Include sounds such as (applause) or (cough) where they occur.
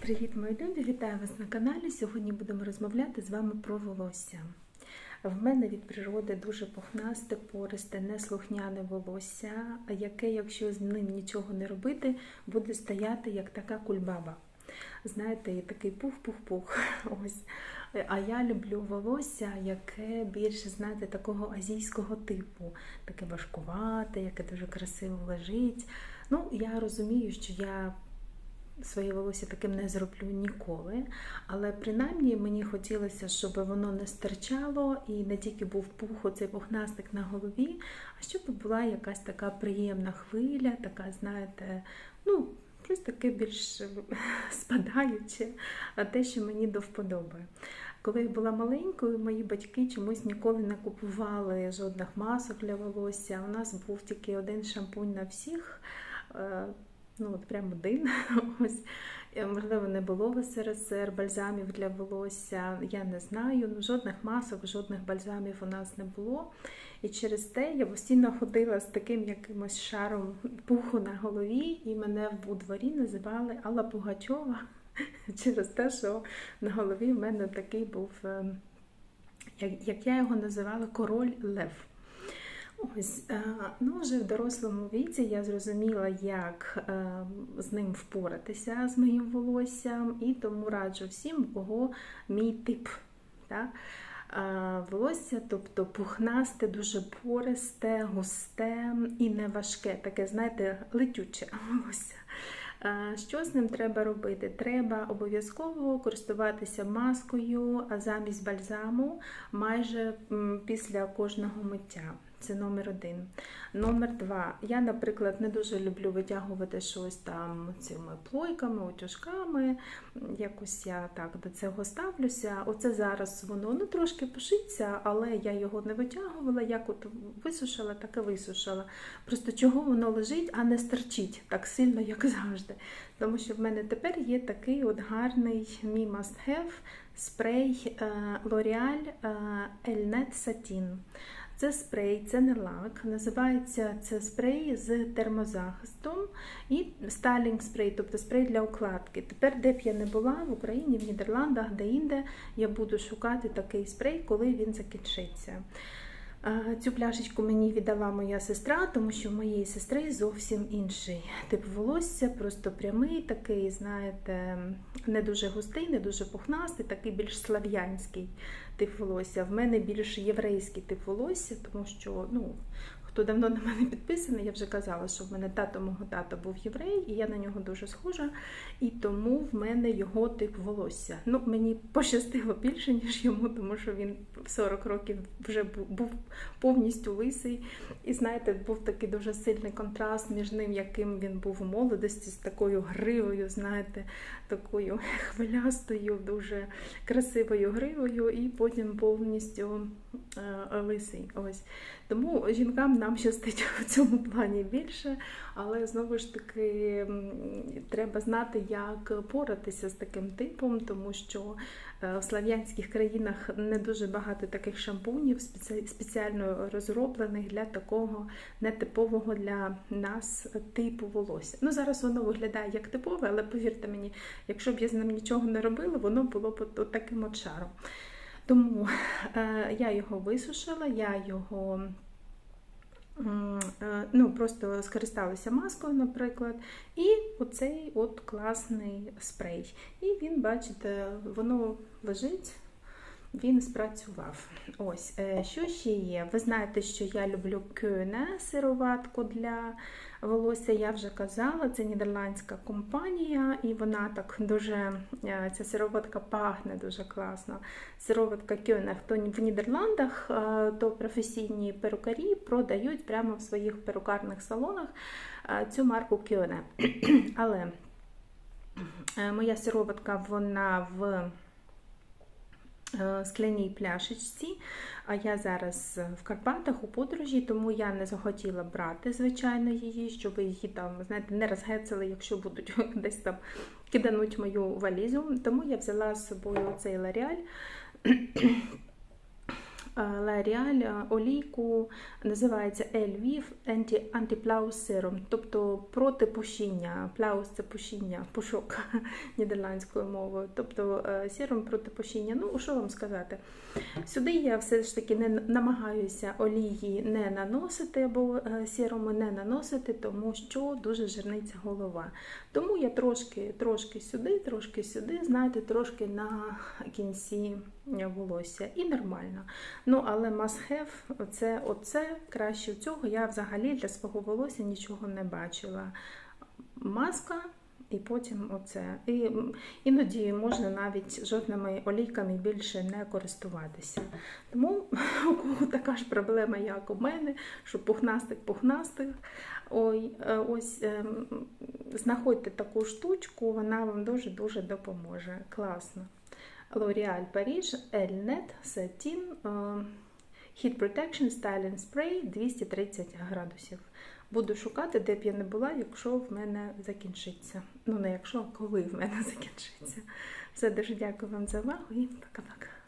Привіт, мої любі! Вітаю вас на каналі. Сьогодні будемо розмовляти з вами про волосся. В мене від природи дуже пухнасте, пористе, неслухняне волосся, яке, якщо з ним нічого не робити, буде стояти як така кульбаба. Знаєте, і такий пух-пух-пух. (laughs) А я люблю волосся, яке більше, знаєте, такого азійського типу, таке важкувате, яке дуже красиво лежить. Ну, я розумію, що я своє волосся таким не зроблю ніколи. Але принаймні мені хотілося, щоб воно не стирчало і не тільки був пух, оцей пухнастик на голові, а щоб була якась така приємна хвиля, така, знаєте, ну, щось таке більш спадаюче, а те, що мені до вподоби. Коли я була маленькою, мої батьки чомусь ніколи не купували жодних масок для волосся. У нас був тільки один шампунь на всіх. Е, ну от прям один. (laughs) Ось можливо, не було в СРСР бальзамів для волосся. Я не знаю. Ну, жодних масок, жодних бальзамів у нас не було. І через те я постійно ходила з таким якимось шаром пуху на голові, і мене у дворі називали Алла Пугачова (laughs) через те, що на голові в мене такий був, як я його називала, король Лев. Ось, ну вже в дорослому віці я зрозуміла, як з ним впоратися з моїм волоссям, і тому раджу всім, у кого мій тип. Так? Волосся, тобто пухнасте, дуже пористе, густе і не важке, таке, знаєте, летюче (laughs) волосся. Що з ним треба робити? Треба обов'язково користуватися маскою замість бальзаму майже після кожного миття. Це номер один. Номер два. Я, наприклад, не дуже люблю витягувати щось там цими плойками, утюжками. Якось я так до цього ставлюся. Оце зараз воно ну, трошки пошиться, але я його не витягувала, як от висушила, так і висушила. Просто чого воно лежить, а не стерчить так сильно, як завжди. Тому що в мене тепер є такий от гарний мій must-have спрей L'Oreal Elnet Satin. Це спрей, це не лак. Називається це спрей з термозахистом і стайлінг спрей, тобто спрей для укладки. Тепер, де б я не була, в Україні, в Нідерландах, де-інде, я буду шукати такий спрей, коли він закінчиться. Цю пляшечку мені віддала моя сестра, тому що в моєї сестри зовсім інший тип волосся, просто прямий, такий, знаєте, не дуже густий, не дуже пухнастий, такий більш слав'янський тип волосся. В мене більш єврейський тип волосся, тому що, ну, Хто давно на мене підписаний, я вже казала, що в мене тато мого тата був єврей, і я на нього дуже схожа. І тому в мене його тип волосся. Ну, мені пощастило більше, ніж йому, тому що він в 40 років вже був повністю лисий. І знаєте, був такий дуже сильний контраст між ним, яким він був у молодості, з такою гривою, знаєте, такою хвилястою, дуже красивою гривою, і потім повністю е, лисий. Ось. Тому жінкам нам щастить в цьому плані більше, але знову ж таки треба знати, як поратися з таким типом, тому що е, в слав'янських країнах не дуже багато таких шампунів, спеціально розроблених для такого нетипового для нас типу волосся. Ну зараз воно виглядає як типове, але повірте мені, якщо б я з ним нічого не робила, воно було б таким от шаром. Тому е, я його висушила, я його ну, просто скористалися маскою, наприклад, і оцей от класний спрей. І він, бачите, воно лежить. Він спрацював. Ось, е, що ще є? Ви знаєте, що я люблю кюне сироватку для волосся. Я вже казала, це нідерландська компанія, і вона так дуже, е, ця сироватка пахне дуже класно. Сироватка кюне. Хто в Нідерландах, е, то професійні перукарі продають прямо в своїх перукарних салонах цю марку кюне. (clears throat) Але моя сироватка, вона в скляній пляшечці. А я зараз в Карпатах у подорожі, тому я не захотіла брати, звичайно, її, щоб її там, знаєте, не розгецили, якщо будуть (laughs) десь там кидануть мою валізу. Тому я взяла з собою цей ларіаль. L'Oreal олійку називається Elviv Anti Anti-Plaus Serum, тобто проти пушіння. Плаус це пушіння, пушок (laughs) нідерландською мовою, тобто е, серум проти пушіння. Ну, що вам сказати? Сюди я все ж таки не намагаюся олії не наносити або е, серуми не наносити, тому що дуже жирниця голова. Тому я трошки, трошки сюди, трошки сюди, знаєте, трошки на кінці волосся. І нормально. Ну, але must have, оце, краще цього я взагалі для свого волосся нічого не бачила. Маска. І потім оце. І іноді можна навіть жодними олійками більше не користуватися. Тому (laughs) у кого така ж проблема, як у мене, що пухнастик-пухнастик. Ой, ось ем, знаходьте таку штучку, вона вам дуже-дуже допоможе. Класно. L'Oréal Paris Elnet Satin Heat Protection Styling Spray 230 градусів. Буду шукати, де б я не була, якщо в мене закінчиться. Ну, не якщо, коли в мене (laughs) закінчиться. Все, дуже дякую вам за увагу і пока-пока.